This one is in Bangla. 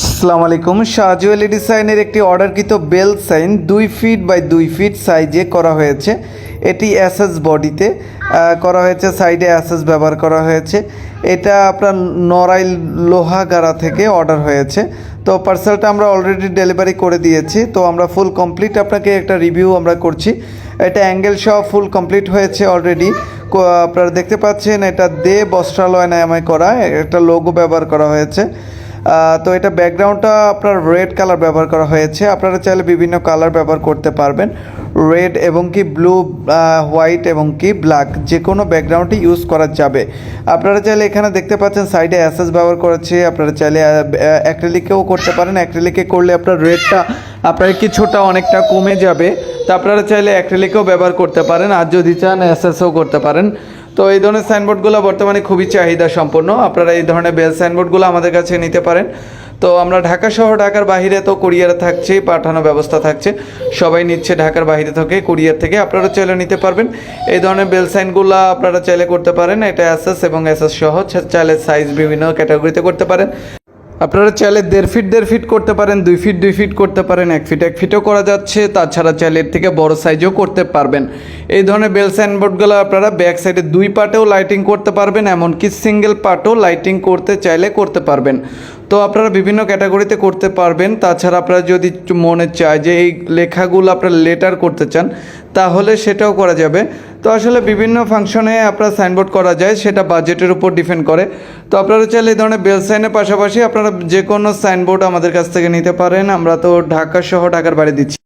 আসসালামু আলাইকুম। শাহজুয়েলি ডিজাইনের একটি অর্ডারকৃত বেল সাইন দুই ফিট বাই দুই ফিট সাইজে করা হয়েছে। এটি এসএস বডিতে করা হয়েছে, সাইডে এসএস ব্যবহার করা হয়েছে। এটা আপনার নড়াইল লোহাগাড়া থেকে অর্ডার হয়েছে। তো পার্সেলটা আমরা অলরেডি ডেলিভারি করে দিয়েছি। তো আমরা ফুল কমপ্লিট আপনাকে একটা রিভিউ আমরা করছি। এটা অ্যাঙ্গেল সহ ফুল কমপ্লিট হয়েছে অলরেডি। আপনারা দেখতে পাচ্ছেন, এটা দে বস্ত্রালয় নামে করা, একটা লোগো ব্যবহার করা হয়েছে। তো এটা ব্যাকগ্রাউন্ডটা আপনার রেড কালার ব্যবহার করা হয়েছে। আপনারা চাইলে বিভিন্ন কালার ব্যবহার করতে পারবেন। রেড এবং কি ব্লু হোয়াইট এবং কি ব্ল্যাক যে কোনো ব্যাকগ্রাউন্ডই ইউজ করা যাবে। আপনারা চাইলে এখানে দেখতে পাচ্ছেন সাইডে অ্যাসেস ব্যবহার করেছে। আপনারা চাইলে অ্যাক্রেলিকেও করতে পারেন। অ্যাক্রেলিকে করলে আপনার রেডটা আপনার কিছুটা অনেকটা কমে যাবে। তো আপনারা চাইলে অ্যাক্রেলিকেও ব্যবহার করতে পারেন। আর যদি চান অ্যাসেসও করতে পারেন। তো এই ধরনের সাইনবোর্ডগুলো বর্তমানে খুবই চাহিদা সম্পন্ন। আপনারা এই ধরনের বেল সাইনবোর্ডগুলো আমাদের কাছে নিতে পারেন। তো আমরা ঢাকা সহ ঢাকার বাইরে তো কুরিয়ার থাকছে পাঠানো ব্যবস্থা থাকছে। সবাই নিচ্ছে ঢাকার বাহিরে থেকে কুরিয়ার থেকে আপনারা চাইলে নিতে পারবেন। এই ধরনের বেল সাইনগুলো আপনারা চাইলে করতে পারেন। এটা অ্যাসেস এবং অ্যাসেস সহ চাইলে সাইজ বিভিন্ন ক্যাটাগরিতে করতে পারেন। আপনারা চাইলে দেড় ফিট দেড় ফিট করতে পারেন, দুই ফিট দুই ফিট করতে পারেন, এক ফিট এক ফিটও করা যাচ্ছে। তাছাড়া চাইলে এর থেকে বড় সাইজও করতে পারবেন। এই ধরনের বেল সাইনবোর্ডগুলো আপনারা ব্যাক সাইডে দুই পার্টেও লাইটিং করতে পারবেন, এমনকি সিঙ্গেল পার্টও লাইটিং করতে চাইলে করতে পারবেন। তো আপনারা বিভিন্ন ক্যাটাগরিতে করতে পারবেন। তাছাড়া আপনারা যদি মনে চায় যে এই লেখাগুলো আপনারা লেটার করতে চান, তাহলে সেটাও করা যাবে। তো আসলে বিভিন্ন ফাংশনে আপনারা সাইনবোর্ড করা যায়, সেটা বাজেটের উপর ডিপেন্ড করে। তো আপনারা চাইলে এই ধরনের বেল সাইনের পাশাপাশি আপনারা যে কোনো সাইনবোর্ড আমাদের কাছ থেকে নিতে পারেন। আমরা তো ঢাকা সহ ঢাকার বাড়ি দিচ্ছি।